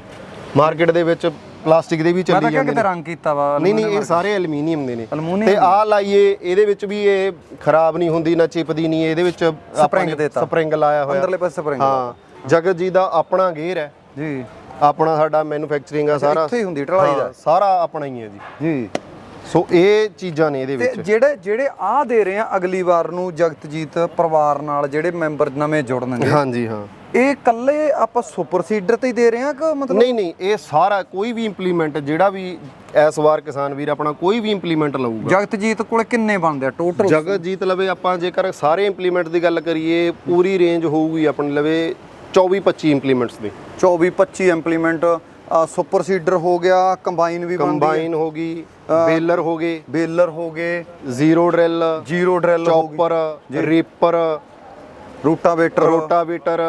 ਮਾਰਕੀਟ ਦੇ ਵਿੱਚ ਪਲਾਸਟਿਕ ਦੇ ਵੀ ਮੈਂ ਤਾਂ ਚੱਲੀ ਕਿਹਾ ਜਾਂਦੇ ਕਿਤੇ ਨੇ। ਰੰਗ ਕੀਤਾ ਵਾ ਨਹੀਂ ਨਹੀਂ ਇਹ ਸਾਰੇ ਐਲੂਮੀਨੀਅਮ ਦੇ ਨੇ। ਤੇ ਆ ਲਾਈਏ ਇਹਦੇ ਵਿੱਚ ਵੀ ਇਹ ਖਰਾਬ ਨਹੀਂ ਹੁੰਦੀ ਨਾ ਚਿਪਦੀ ਨਹੀਂ ਇਹਦੇ ਵਿੱਚ Spring ਦੇਤਾ। ਸਪਰਿੰਗ ਲਾਇਆ ਹੋਇਆ। ਅੰਦਰਲੇ ਪਾਸੇ ਸਪਰਿੰਗ। ਹਾਂ ਜਗਤ ਜੀ ਦਾ ਆਪਣਾ ਗੇਅਰ ਹੈ। ਜੀ। ਆਪਣਾ ਸਾਡਾ ਮੈਨੂਫੈਕਚਰਿੰਗ ਆ ਸਾਰਾ। ਇੱਥੇ ਹੀ ਹੁੰਦੀ ਢਲਾਈ ਦਾ। ਹਾਂ, ਸਾਰਾ ਆਪਣਾ ਹੀ ਹੈ ਜੀ। ਜੀ। ਸੋ ਇਹ ਚੀਜ਼ਾਂ ਨੇ ਇਹਦੇ ਵਿੱਚ। ਜਿਹੜੇ ਜਿਹੜੇ ਆ ਦੇ ਰਹੇ ਆ ਅਗਲੀ ਵਾਰ ਨੂੰ ਜਗਤਜੀਤ ਪਰਿਵਾਰ ਨਾਲ ਜਿਹੜੇ ਮੈਂਬਰ ਨਵੇਂ ਜੁੜਨਗੇ ਹਾਂਜੀ ਹਾਂ। ਇਹ ਕੱਲੇ ਆਪਾਂ ਸੁਪਰ ਸੀਡਰ ਤੇ ਹੀ ਦੇ ਰਹੇ ਆ ਕਿ ਮਤਲਬ ਨਹੀਂ ਨਹੀਂ ਇਹ ਸਾਰਾ ਕੋਈ ਵੀ ਇੰਪਲੀਮੈਂਟ ਜਿਹੜਾ ਵੀ ਇਸ ਵਾਰ ਕਿਸਾਨ ਵੀਰ ਆਪਣਾ ਕੋਈ ਵੀ ਇੰਪਲੀਮੈਂਟ ਲਊਗਾ। ਜਗਤਜੀਤ ਕੋਲੇ ਕਿੰਨੇ ਬਣਦੇ ਆ ਟੋਟਲ ਜਗਤ ਜੀਤ ਲਵੇ ਆਪਾਂ ਜੇਕਰ ਸਾਰੇ ਇੰਪਲੀਮੈਂਟ ਦੀ ਗੱਲ ਕਰੀਏ ਪੂਰੀ ਰੇਂਜ ਹੋਊਗੀ ਆਪਣੇ ਲਵੇ 24 25 ਇੰਪਲੀਮੈਂਟਸ ਦੀ। 24 25 ਇੰਪਲੀਮੈਂਟ ਸੁਪਰ ਸੀਡਰ ਹੋ ਗਿਆ ਕੰਬਾਈਨ ਵੀ ਬਣਦੀ ਕੰਬਾਈਨ ਹੋ ਗਈ ਬੇਲਰ ਹੋ ਗਏ। ਬੇਲਰ ਹੋ ਗਏ। ਜ਼ੀਰੋ ਡਰਿਲ ਜ਼ੀਰੋ ਡਰਿਲ ਹੋ ਗਈ। Chopper reaper rotavator. Rotavator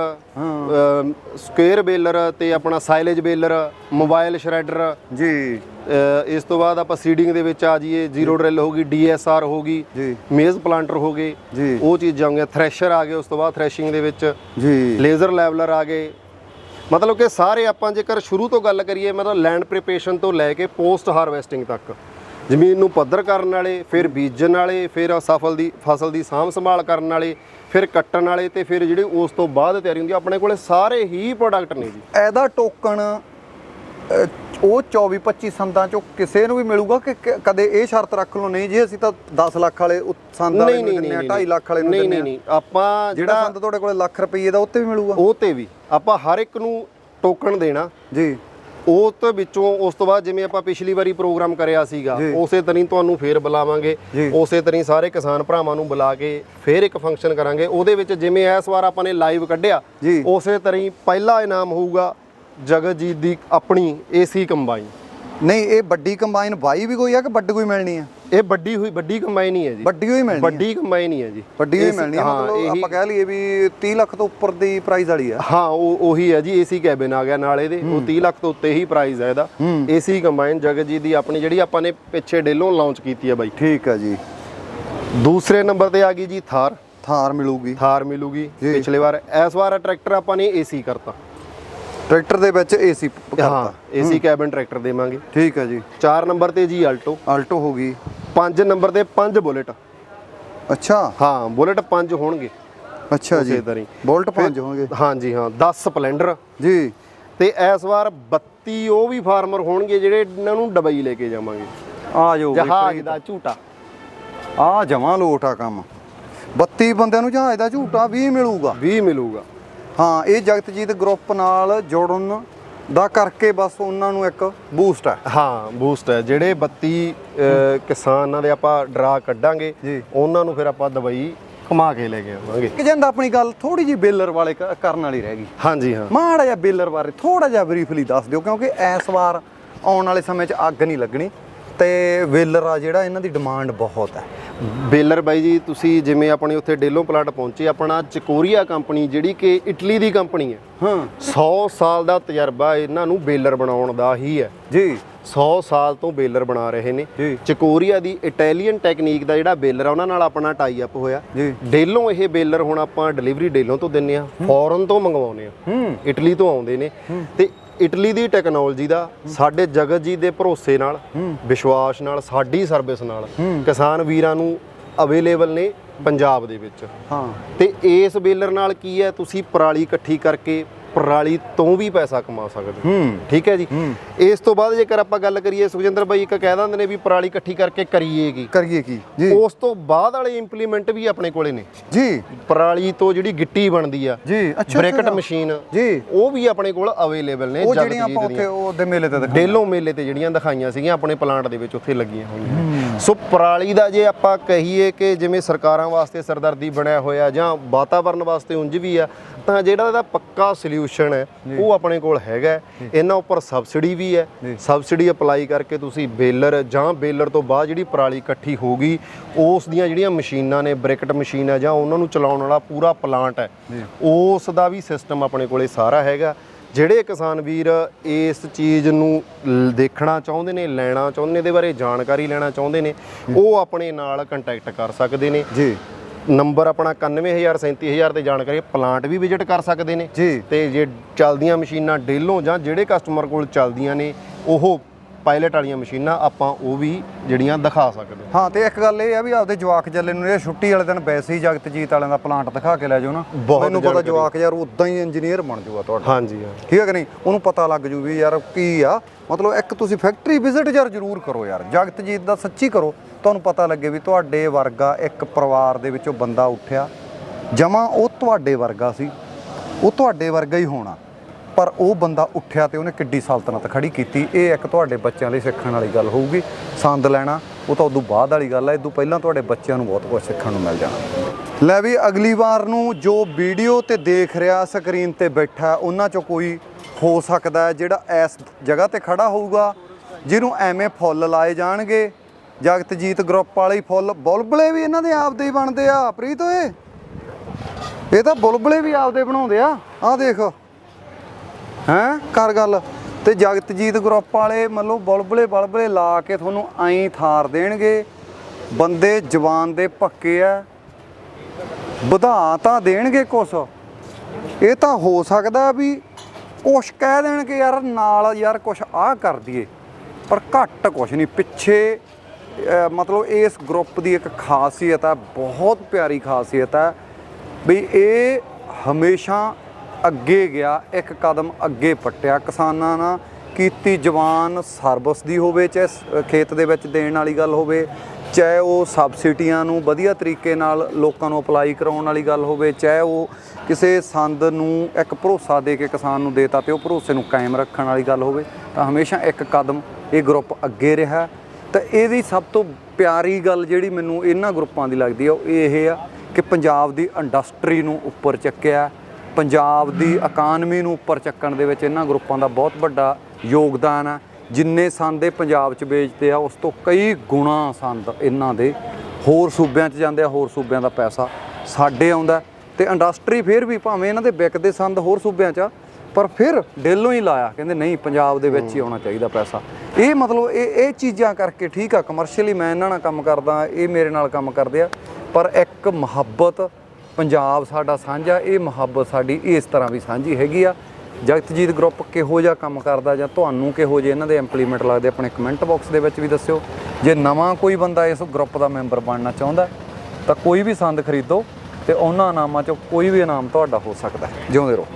square baler ਤੇ ਆਪਣਾ ਸਾਈਲੇਜ ਬੇਲਰ ਮੋਬਾਈਲ ਸ਼ਰੈਡਰ। ਜੀ। ਇਸ ਤੋਂ ਬਾਅਦ ਆਪਾਂ ਸੀਡਿੰਗ ਦੇ ਵਿੱਚ ਆ ਜਾਈਏ। ਜ਼ੀਰੋ ਡਰਿਲ ਹੋ ਗਈ ਡੀਐਸਆਰ ਹੋ ਗਈ ਜੀ। ਮੇਜ਼ ਪਲਾਂਟਰ ਹੋ ਗਏ। ਜੀ। ਉਹ ਚੀਜ਼ਾਂ ਹੋ ਗਈਆਂ। ਥ੍ਰੈਸ਼ਰ ਆ ਗਏ ਉਸ ਤੋਂ ਬਾਅਦ ਥ੍ਰੈਸ਼ਿੰਗ ਦੇ ਵਿੱਚ ਜੀ। ਲੇਜ਼ਰ ਲੈਵਲਰ ਆ ਗਏ। ਮਤਲਬ ਕਿ ਸਾਰੇ ਆਪਾਂ ਜੇਕਰ ਸ਼ੁਰੂ ਤੋਂ ਗੱਲ ਕਰੀਏ, ਮਤਲਬ ਲੈਂਡ ਪ੍ਰੀਪਰੇਸ਼ਨ ਤੋਂ ਲੈ ਕੇ ਪੋਸਟ ਹਾਰਵੈਸਟਿੰਗ ਤੱਕ, ਜ਼ਮੀਨ ਨੂੰ ਪੱਧਰ ਕਰਨ ਵਾਲੇ, ਫਿਰ ਬੀਜਣ ਵਾਲੇ, ਫਿਰ ਸਫਲ ਦੀ ਫਸਲ ਦੀ ਸਾਂਭ ਸੰਭਾਲ ਕਰਨ ਵਾਲੇ, ਫਿਰ ਕੱਟਣ ਵਾਲੇ ਤੇ ਫਿਰ ਜਿਹੜੇ ਉਸ ਤੋਂ ਬਾਅਦ ਤਿਆਰੀ ਹੁੰਦੀ ਆਪਣੇ ਕੋਲੇ ਸਾਰੇ ਹੀ ਪ੍ਰੋਡਕਟ ਨੇ ਜੀ। ਇਹਦਾ ਟੋਕਨ ਉਹ 24 25 ਸੰਦਾਂ ਚੋਂ ਕਿਸੇ ਨੂੰ ਵੀ ਮਿਲੂਗਾ ਕਿ ਕ- ਕਦੇ ਇਹ ਸ਼ਰਤ ਰੱਖ ਲਓ ਨਹੀਂ ਜੀ ਅਸੀਂ ਤਾਂ 10 ਲੱਖ ਵਾਲੇ ਉਹ ਸੰਦ ਵਾਲੇ ਨੂੰ ਦਿੰਨੇ ਆ 2.5 ਲੱਖ ਵਾਲੇ ਨੂੰ ਨਹੀਂ ਦਿੰਨੇ ਨਹੀਂ ਆ। ਨਹੀਂ ਆਪਾਂ ਜਿਹੜਾ ਜਿਹੜਾ ਸੰਦ ਤੁਹਾਡੇ ਕੋਲੇ ਲੱਖ ਰੁਪਏ ਦਾ ਉੱਤੇ ਵੀ ਮਿਲੂਗਾ। ਉਹ ਤੇ ਵੀ। ਆਪਾਂ ਹਰ ਇੱਕ ਨੂੰ ਟੋਕਨ ਦੇਣਾ। ਜੀ। ਉਹ ਤੋਂ ਵਿੱਚੋਂ ਉਸ ਤੋਂ ਬਾਅਦ ਜਿਵੇਂ ਆਪਾਂ ਪਿਛਲੀ ਵਾਰੀ ਪ੍ਰੋਗਰਾਮ ਕਰਿਆ ਸੀਗਾ ਜੀ। ਉਸੇ ਤਰ੍ਹਾਂ ਹੀ ਤੁਹਾਨੂੰ ਫੇਰ ਬੁਲਾਵਾਂਗੇ। ਜੀ। ਉਸੇ ਤਰ੍ਹਾਂ ਹੀ ਸਾਰੇ ਕਿਸਾਨ ਭਰਾਵਾਂ ਨੂੰ ਬੁਲਾ ਕੇ ਫੇਰ ਇੱਕ ਫੰਕਸ਼ਨ ਕਰਾਂਗੇ। ਉਹਦੇ ਵਿੱਚ ਜਿਵੇਂ ਇਸ ਵਾਰ ਆਪਾਂ ਨੇ ਲਾਈਵ ਕੱਢਿਆ ਜੀ। ਉਸੇ ਤਰ੍ਹਾਂ ਹੀ ਪਹਿਲਾ ਇਨਾਮ ਹੋਊਗਾ ਜਗਤਜੀਤ ਦੀ ਆਪਣੀ ਏਸੀ ਕੰਬਾਈਨ ਨਹੀਂ ਇਹ ਵੱਡੀ ਕੰਬਾਈਨ ਬਾਈ ਵੀ ਕੋਈ ਆ ਕਿ ਵੱਡੀ ਕੋਈ ਮਿਲਣੀ ਆ? ਇਹ ਵੱਡੀ ਹੋਈ ਵੱਡੀ ਕੰਬਾਈਨ ਹੀ ਹੈ ਜੀ। ਵੱਡੀ ਹੋਈ ਮਿਲਣੀ ਵੱਡੀ ਕੰਬਾਈਨ ਹੀ ਹੈ ਜੀ। ਵੱਡੀ ਹੋਈ ਮਿਲਣੀ ਹਾਂ, ਮਤਲਬ ਆਪਾਂ ਕਹਿ ਲਈਏ ਵੀ 30 ਲੱਖ ਤੋਂ ਉੱਪਰ ਦੀ ਪ੍ਰਾਈਸ ਵਾਲੀ ਆ। ਹਾਂ ਉਹ ਉਹੀ ਹੈ ਜੀ ਏਸੀ ਕੈਬਿਨ ਆ ਗਿਆ ਨਾਲ ਇਹਦੇ। ਉਹ 30 ਲੱਖ ਤੋਂ ਉੱਤੇ ਹੀ ਪ੍ਰਾਈਸ ਹੈ ਇਹਦਾ। ਏਸੀ ਕੰਬਾਈਨ ਜਗਤਜੀਤ ਦੀ ਆਪਣੀ ਜਿਹੜੀ ਆਪਾਂ ਨੇ ਪਿੱਛੇ ਡੇਲੋਂ ਲਾਂਚ ਕੀਤੀ ਹੈ ਬਾਈ। ਠੀਕ ਆ ਜੀ। ਦੂਸਰੇ ਨੰਬਰ ਤੇ ਆ ਗਈ ਜੀ ਥਾਰ। ਥਾਰ ਮਿਲੂਗੀ। ਥਾਰ ਮਿਲੂਗੀ। ਪਿਛਲੇ ਵਾਰ ਇਸ ਵਾਰ ਟਰੈਕਟਰ ਆਪਾਂ ਨੇ ਏਸੀ ਕਰਤਾ। ਟਰੈਕਟਰ ਦੇ ਵਿੱਚ ਏਸੀ ਹਾਂ ਏਸੀ ਕੈਬਨ ਟਰੈਕਟਰ ਦੇਵਾਂਗੇ। ਠੀਕ ਆ ਜੀ। 4 ਨੰਬਰ ਤੇ ਜੀ ਆਲਟੋ। ਆਲਟੋ ਹੋ ਗਈ। 5 ਨੰਬਰ ਤੇ 5 ਬੁਲੇਟ। ਅੱਛਾ। ਹਾਂ ਬੁਲੇਟ 5 ਹੋਣਗੇ। ਅੱਛਾ ਜੀ। ਹੀ। ਬੋਲਟ ਪੰਜ ਹੋਣਗੇ। ਹਾਂਜੀ ਹਾਂ 10 ਸਪਲੈਂਡਰ। ਜੀ। ਤੇ ਇਸ ਵਾਰ 32 ਉਹ ਵੀ ਫਾਰਮਰ ਹੋਣਗੇ ਜਿਹੜੇ ਇਹਨਾਂ ਨੂੰ ਡਬਈ ਲੈ ਕੇ ਜਾਵਾਂਗੇ। ਆ ਜਾਓ ਜਹਾਜ਼ ਦਾ ਝੂਟਾ। ਆ ਜਮਾ ਲੋਟ ਆ ਕੰਮ। 32 ਬੰਦਿਆਂ ਨੂੰ ਜਹਾਜ਼ ਦਾ ਝੂਟਾ ਵੀ ਮਿਲੂਗਾ। ਵੀ ਮਿਲੂਗਾ। ਹਾਂ ਇਹ ਜਗਤਜੀਤ ਗਰੁੱਪ ਨਾਲ ਜੋੜਨ ਦਾ ਕਰਕੇ ਬਸ ਉਹਨਾਂ ਨੂੰ ਇੱਕ ਬੂਸਟ ਹੈ ਹਾਂ ਬੂਸਟ ਹੈ ਜਿਹੜੇ 32 ਅਹ, ਕਿਸਾਨਾਂ ਦੇ ਆਪਾਂ ਡਰਾ ਕੱਢਾਂਗੇ ਜੀ। ਉਹਨਾਂ ਨੂੰ ਫਿਰ ਆਪਾਂ ਦਵਾਈ ਕਮਾ ਕੇ ਲੈ ਕੇ ਆਵਾਂਗੇ। ਕਿ ਜਾਂਦਾ ਆਪਣੀ ਗੱਲ ਥੋੜੀ ਜੀ ਬੇਲਰ ਵਾਲੇ ਕਰਨ ਵਾਲੀ ਰਹਿ ਗਈ। ਹਾਂਜੀ ਹਾਂ। ਮਾੜਾ ਜਿਹਾ ਬੇਲਰ ਬਾਰੇ ਥੋੜਾ ਜਿਹਾ ਬਰੀਫਲੀ ਦੱਸ ਦਿਓ ਕਿਉਂਕਿ ਇਸ ਵਾਰ ਆਉਣ ਵਾਲੇ ਸਮੇਂ 'ਚ ਅੱਗ ਨਹੀਂ ਲੱਗਣੀ। ਤੇ ਵੇਲਰ ਆ ਜਿਹੜਾ ਇਹਨਾਂ ਦੀ ਡਿਮਾਂਡ ਬਹੁਤ ਹੈ। ਬੇਲਰ ਬਾਈ ਜੀ ਤੁਸੀਂ ਜਿਵੇਂ ਆਪਣੇ ਉੱਥੇ ਡੇਲੋਂ ਪਲਾਟ ਪਹੁੰਚੇ ਆਪਣਾ ਚਕੋਰੀਆ ਕੰਪਨੀ ਜਿਹੜੀ ਕਿ ਇਟਲੀ ਦੀ ਕੰਪਨੀ ਹੈ। ਹਾਂ। 100 ਸਾਲ ਦਾ ਤਜਰਬਾ ਇਹਨਾਂ ਨੂੰ ਬੇਲਰ ਬਣਾਉਣ ਦਾ ਹੀ ਹੈ। ਜੀ। 100 ਸਾਲ ਤੋਂ ਬੇਲਰ ਬਣਾ ਰਹੇ ਨੇ। ਚਕੋਰੀਆ ਦੀ ਇਟਾਲੀਅਨ ਟੈਕਨੀਕ ਦਾ ਜਿਹੜਾ ਬੇਲਰ ਆ ਉਹਨਾਂ ਨਾਲ ਆਪਣਾ ਟਾਈ ਅਪ ਹੋਇਆ। ਜੀ। ਡੇਲੋਂ ਇਹ ਬੇਲਰ ਹੁਣ ਆਪਾਂ ਡਿਲੀਵਰੀ ਡੇਲੋਂ ਤੋਂ ਦਿੰਨੇ ਆ ਫੋਰਨ ਤੋਂ ਮੰਗਵਾਉਨੇ ਆ। ਹੂੰ। ਇਟਲੀ ਤੋਂ ਆਉਂਦੇ ਨੇ। ਤੇ ਇਟਲੀ ਦੀ ਟੈਕਨੋਲੋਜੀ ਦਾ ਸਾਡੇ ਜਗਤ ਜੀ ਦੇ ਭਰੋਸੇ ਨਾਲ ਵਿਸ਼ਵਾਸ ਨਾਲ ਸਾਡੀ ਸਰਵਿਸ ਨਾਲ ਕਿਸਾਨ ਵੀਰਾਂ ਨੂੰ ਅਵੇਲੇਬਲ ਨੇ ਪੰਜਾਬ ਦੇ ਵਿੱਚ। ਹਾਂ। ਤੇ ਇਸ ਬੇਲਰ ਨਾਲ ਕੀ ਹੈ? ਤੁਸੀਂ ਪਰਾਲੀ ਇਕੱਠੀ ਕਰਕੇ ਪਰਾਲੀ ਤੋਂ ਵੀ ਪੈਸਾ ਕਮਾ ਸਕਦੇ ਹੋ। ਠੀਕ ਹੈ ਜੀ? ਇਸ ਤੋਂ ਬਾਅਦ ਜੇਕਰ ਆਪਾਂ ਗੱਲ ਕਰੀਏ ਸੁਖਜਿੰਦਰ ਬਾਈ ਇੱਕ ਕਹਿ ਦਿੰਦੇ ਨੇ ਵੀ ਪਰਾਲੀ ਇਕੱਠੀ ਕਰਕੇ ਕਰੀਏਗੀ ਕਰੀਏ ਕੀ? ਜੀ। ਉਸ ਤੋਂ ਬਾਅਦ ਵਾਲੇ ਇੰਪਲੀਮੈਂਟ ਵੀ ਆਪਣੇ ਕੋਲੇ ਨੇ। ਜੀ। ਪਰਾਲੀ ਤੋਂ ਜਿਹੜੀ ਗਿੱਟੀ ਬਣਦੀ ਆ ਜੀ ਅੱਛਾ ਬ੍ਰੈਕਟ। ਮਸ਼ੀਨ ਜੀ। ਉਹ ਵੀ ਆਪਣੇ ਕੋਲ ਅਵੇਲੇਬਲ ਨੇ ਉਹ ਜਿਹੜੀਆਂ ਆਪਾਂ ਉੱਥੇ ਦੀਆਂ ਉਹ ਦੇ ਮੇਲੇ ਤੇ ਦਿਖਾ ਡੇਲੋ ਮੇਲੇ ਤੇ ਜਿਹੜੀਆਂ ਦਿਖਾਈਆਂ ਸੀਗੀਆਂ ਆਪਣੇ ਪਲਾਂਟ ਦੇ ਵਿੱਚ ਉੱਥੇ ਲੱਗੀਆਂ ਹੋਈਆਂ ਸੋ ਪਰਾਲੀ ਦਾ ਜੇ ਆਪਾਂ ਕਹੀਏ ਕਿ ਜਿਵੇਂ ਸਰਕਾਰਾਂ ਵਾਸਤੇ ਸਰਦਰਦੀ ਬਣਿਆ ਹੋਇਆ ਜਾਂ ਵਾਤਾਵਰਣ ਵਾਸਤੇ ਉਂਝ ਵੀ ਆ ਤਾਂ ਜਿਹੜਾ ਇਹਦਾ ਪੱਕਾ ਸੋਲੂਸ਼ਨ ਹੈ ਉਹ ਆਪਣੇ ਕੋਲ ਹੈਗਾ। ਇਹਨਾਂ ਉੱਪਰ ਸਬਸਿਡੀ ਵੀ ਹੈ। ਸਬਸਿਡੀ ਅਪਲਾਈ ਕਰਕੇ ਤੁਸੀਂ ਬੇਲਰ ਜਾਂ ਬੇਲਰ ਤੋਂ ਬਾਅਦ ਜਿਹੜੀ ਪਰਾਲੀ ਇਕੱਠੀ ਹੋਗੀ ਉਸ ਦੀਆਂ ਜਿਹੜੀਆਂ ਮਸ਼ੀਨਾਂ ਨੇ ਬ੍ਰਿਕਟ ਮਸ਼ੀਨ ਹੈ ਜਾਂ ਉਹਨਾਂ ਨੂੰ ਚਲਾਉਣ ਵਾਲਾ ਪੂਰਾ ਪਲਾਂਟ ਹੈ। ਉਸ ਦਾ ਵੀ ਸਿਸਟਮ ਆਪਣੇ ਕੋਲੇ ਸਾਰਾ ਹੈਗਾ। ਜਿਹੜੇ ਕਿਸਾਨ ਵੀਰ ਇਸ ਚੀਜ਼ ਨੂੰ ਦੇਖਣਾ ਚਾਹੁੰਦੇ ਨੇ ਲੈਣਾ ਚਾਹੁੰਦੇ ਨੇ ਇਹਦੇ ਬਾਰੇ ਜਾਣਕਾਰੀ ਲੈਣਾ ਚਾਹੁੰਦੇ ਨੇ ਉਹ ਆਪਣੇ ਨਾਲ ਕੰਟੈਕਟ ਕਰ ਸਕਦੇ ਨੇ। ਜੀ। ਨੰਬਰ ਆਪਣਾ 91000 37000 ਤੇ ਜਾਣਕਾਰੀ ਪਲਾਂਟ ਵੀ ਵਿਜ਼ਿਟ ਕਰ ਸਕਦੇ ਨੇ। ਜੀ। ਤੇ ਜੇ ਚੱਲਦੀਆਂ ਮਸ਼ੀਨਾਂ ਡੇਲੋਂ ਜਾਂ ਜਿਹੜੇ ਕਸਟਮਰ ਕੋਲ ਚੱਲਦੀਆਂ ਨੇ ਉਹ ਪਾਇਲਟ ਵਾਲੀਆਂ ਮਸ਼ੀਨਾਂ ਆਪਾਂ ਉਹ ਵੀ ਜਿਹੜੀਆਂ ਦਿਖਾ ਸਕਦੇ ਹਾਂ। ਹਾਂ ਤੇ ਇੱਕ ਗੱਲ ਇਹ ਆ ਵੀ ਆਪਦੇ ਜਵਾਕ ਚੱਲੇ ਨੂੰ ਇਹ ਛੁੱਟੀ ਵਾਲੇ ਦਿਨ ਵੈਸੇ ਹੀ ਜਗਤਜੀਤ ਵਾਲਿਆਂ ਦਾ ਪਲਾਂਟ ਦਿਖਾ ਕੇ ਲੈ ਜਾਓ ਨਾ। ਮੈਨੂੰ ਪਤਾ। ਜਵਾਕ ਯਾਰ ਉਦਾਂ ਹੀ ਇੰਜੀਨੀਅਰ ਬਣ ਜਾਊਗਾ ਤੁਹਾਡਾ। ਹਾਂਜੀ ਹਾਂ। ਠੀਕ ਹੈ ਕਿ ਨਹੀਂ? ਉਹਨੂੰ ਪਤਾ ਲੱਗ ਜੂ ਵੀ ਯਾਰ ਕੀ ਆ। ਮਤਲਬ ਇੱਕ ਤੁਸੀਂ ਫੈਕਟਰੀ ਵਿਜ਼ਿਟ ਯਾਰ ਜ਼ਰੂਰ ਕਰੋ ਯਾਰ। ਜਗਤਜੀਤ ਦਾ ਸੱਚੀ ਕਰੋ। ਤੁਹਾਨੂੰ ਪਤਾ ਲੱਗੇ ਵੀ ਤੁਹਾਡੇ ਵਰਗਾ ਇੱਕ ਪਰਿਵਾਰ ਦੇ ਵਿੱਚੋਂ ਬੰਦਾ ਉੱਠਿਆ। ਜਮਾ ਉਹ ਤੁਹਾਡੇ ਵਰਗਾ ਸੀ। ਉਹ ਤੁਹਾਡੇ ਵਰਗਾ ਹੀ ਹੋਣਾ। ਪਰ ਉਹ ਬੰਦਾ ਉੱਠਿਆ ਤੇ ਉਹਨੇ ਕਿੱਡੀ ਸਲਤਨਤ ਖੜੀ ਕੀਤੀ। ਇਹ ਇੱਕ ਤੁਹਾਡੇ ਬੱਚਿਆਂ ਲਈ ਸਿੱਖਣ ਵਾਲੀ ਗੱਲ ਹੋਊਗੀ। ਸੰਦ ਲੈਣਾ, ਉਹ ਤਾਂ ਉਦੋਂ ਬਾਅਦ ਵਾਲੀ ਗੱਲ ਹੈ ਇਦੋਂ ਪਹਿਲਾਂ ਤੁਹਾਡੇ ਬੱਚਿਆਂ ਨੂੰ ਬਹੁਤ ਕੁਝ ਸਿੱਖਣ ਨੂੰ ਮਿਲ ਜਾਣਾ। ਲੈ ਵੀ, ਅਗਲੀ ਵਾਰ ਨੂੰ ਜੋ ਵੀਡੀਓ ਤੇ ਦੇਖ ਰਿਹਾ, ਸਕਰੀਨ ਤੇ ਬੈਠਾ, ਉਹਨਾਂ ਚੋਂ ਕੋਈ ਹੋ ਸਕਦਾ ਹੈ ਜਿਹੜਾ ਇਸ ਜਗ੍ਹਾ ਤੇ ਖੜਾ ਹੋਊਗਾ, ਜਿਹਨੂੰ ਐਵੇਂ ਫੁੱਲ ਲਾਏ ਜਾਣਗੇ। ਜਗਤਜੀਤ ਗਰੁੱਪ ਵਾਲੇ ਫੁੱਲ। ਬੁਲਬਲੇ ਵੀ ਇਹਨਾਂ ਦੇ ਆਪਦੇ ਹੀ ਬਣਦੇ ਆ। ਪ੍ਰੀਤ ਓਏ, ਇਹ ਤਾਂ ਬੁਲਬਲੇ ਵੀ ਆਪਦੇ ਬਣਾਉਂਦੇ ਆ। ਆਹ ਦੇਖ। ਹੈਂ? ਕਰ ਗੱਲ। ਤੇ ਜਗਤਜੀਤ ਗਰੁੱਪ ਵਾਲੇ ਮਤਲਬ ਬਲਬਲੇ ਬਲਬਲੇ ਲਾ ਕੇ ਤੁਹਾਨੂੰ ਐਂ ਥਾਰ ਦੇਣਗੇ। ਬੰਦੇ ਜਵਾਨ ਦੇ ਪੱਕੇ ਆ। ਵਧਾ ਤਾਂ ਦੇਣਗੇ ਕੁਛ। ਇਹ ਤਾਂ ਹੋ ਸਕਦਾ ਵੀ ਕੁਛ ਕਹਿ ਦੇਣਗੇ, ਯਾਰ ਨਾਲ ਯਾਰ ਕੁਛ ਆਹ ਕਰ ਦਈਏ। ਪਰ ਘੱਟ ਕੁਛ ਨਹੀਂ। ਪਿੱਛੇ ਮਤਲਬ ਇਸ ਗਰੁੱਪ ਦੀ ਇੱਕ ਖਾਸੀਅਤ ਹੈ ਬਹੁਤ ਪਿਆਰੀ ਖਾਸੀਅਤ ਹੈ ਵੀ ਇਹ ਹਮੇਸ਼ਾ ਅੱਗੇ ਗਿਆ, ਇੱਕ ਕਦਮ ਅੱਗੇ ਪੱਟਿਆ। ਕਿਸਾਨਾਂ ਨਾਲ ਕੀਤੀ ਜਵਾਨ ਸਰਵਿਸ ਦੀ ਹੋਵੇ, ਚਾਹੇ ਖੇਤ ਦੇ ਵਿੱਚ ਦੇਣ ਵਾਲੀ ਗੱਲ ਹੋਵੇ, ਚਾਹੇ ਉਹ ਸਬਸਿਡੀਆਂ ਨੂੰ ਵਧੀਆ ਤਰੀਕੇ ਨਾਲ ਲੋਕਾਂ ਨੂੰ ਅਪਲਾਈ ਕਰਾਉਣ ਵਾਲੀ ਗੱਲ ਹੋਵੇ, ਚਾਹੇ ਉਹ ਕਿਸੇ ਸੰਦ ਨੂੰ ਇੱਕ ਭਰੋਸਾ ਦੇ ਕੇ ਕਿਸਾਨ ਨੂੰ ਦੇਤਾ ਤੇ ਉਹ ਭਰੋਸੇ ਨੂੰ ਕਾਇਮ ਰੱਖਣ ਵਾਲੀ ਗੱਲ ਹੋਵੇ, ਤਾਂ ਹਮੇਸ਼ਾ ਇੱਕ ਕਦਮ ਇਹ ਗਰੁੱਪ ਅੱਗੇ ਰਿਹਾ। ਤਾਂ ਇਹਦੀ ਸਭ ਤੋਂ ਪਿਆਰੀ ਗੱਲ ਜਿਹੜੀ ਮੈਨੂੰ ਇਹਨਾਂ ਗਰੁੱਪਾਂ ਦੀ ਲੱਗਦੀ ਆ, ਉਹ ਇਹ ਆ ਕਿ ਪੰਜਾਬ ਦੀ ਇੰਡਸਟਰੀ ਨੂੰ ਉੱਪਰ ਚੱਕਿਆ। ਪੰਜਾਬ ਦੀ ਇਕਾਨਮੀ ਨੂੰ ਉੱਪਰ ਚੱਕਣ ਦੇ ਵਿੱਚ ਇਹਨਾਂ ਗਰੁੱਪਾਂ ਦਾ ਬਹੁਤ ਵੱਡਾ ਯੋਗਦਾਨ ਹੈ। ਜਿੰਨੇ ਸੰਦ ਪੰਜਾਬ 'ਚ ਵੇਚਦੇ ਆ ਉਸ ਤੋਂ ਕਈ ਗੁਣਾ ਸੰਦ ਇਹਨਾਂ ਦੇ ਹੋਰ ਸੂਬਿਆਂ 'ਚ ਜਾਂਦੇ ਆ ਹੋਰ ਸੂਬਿਆਂ ਦਾ ਪੈਸਾ ਸਾਡੇ ਆਉਂਦਾ ਤੇ ਇੰਡਸਟਰੀ ਫਿਰ ਵੀ ਭਾਵੇਂ ਇਹਨਾਂ ਦੇ ਵਿਕਦੇ ਸੰਦ ਹੋਰ ਸੂਬਿਆਂ 'ਚ ਆ, ਪਰ ਫਿਰ ਡੇਲੋਂ ਹੀ ਲਾਇਆ ਕਹਿੰਦੇ ਨਹੀਂ ਪੰਜਾਬ ਦੇ ਵਿੱਚ ਹੀ ਆਉਣਾ ਚਾਹੀਦਾ ਪੈਸਾ। ਇਹ ਮਤਲਬ ਇਹ ਇਹ ਚੀਜ਼ਾਂ ਕਰਕੇ ਠੀਕ ਆ ਕਮਰਸ਼ੀਅਲੀ ਮੈਂ ਇਹਨਾਂ ਨਾਲ ਕੰਮ ਕਰਦਾ ਇਹ ਮੇਰੇ ਨਾਲ ਕੰਮ ਕਰਦੇ ਆ ਪਰ ਇੱਕ ਮੁਹੱਬਤ ਪੰਜਾਬ ਸਾਡਾ ਸਾਂਝਾ ਇਹ ਮੁਹੱਬਤ ਸਾਡੀ ਇਸ ਤਰ੍ਹਾਂ ਵੀ ਸਾਂਝੀ ਹੈਗੀ ਆ। ਜਗਤਜੀਤ ਗਰੁੱਪ ਕਿਹੋ ਜਿਹਾ ਕੰਮ ਕਰਦਾ ਜਾਂ ਤੁਹਾਨੂੰ ਕਿਹੋ ਜਿਹੇ ਇਹਨਾਂ ਦੇ ਇੰਪਲੀਮੈਂਟ ਲੱਗਦੇ, ਆਪਣੇ ਕਮੈਂਟ ਬਾਕਸ ਦੇ ਵਿੱਚ ਵੀ ਦੱਸਿਓ। ਜੇ ਨਵਾਂ ਕੋਈ ਬੰਦਾ ਇਸ ਗਰੁੱਪ ਦਾ ਮੈਂਬਰ ਬਣਨਾ ਚਾਹੁੰਦਾ, ਤਾਂ ਕੋਈ ਵੀ ਸੰਦ ਖਰੀਦੋ ਤੇ ਉਹਨਾਂ ਇਨਾਮਾਂ ਚੋਂ ਕੋਈ ਵੀ ਇਨਾਮ ਤੁਹਾਡਾ ਹੋ ਸਕਦਾ ਹੈ। ਜਿਉਂਦੇ ਰਹੋ।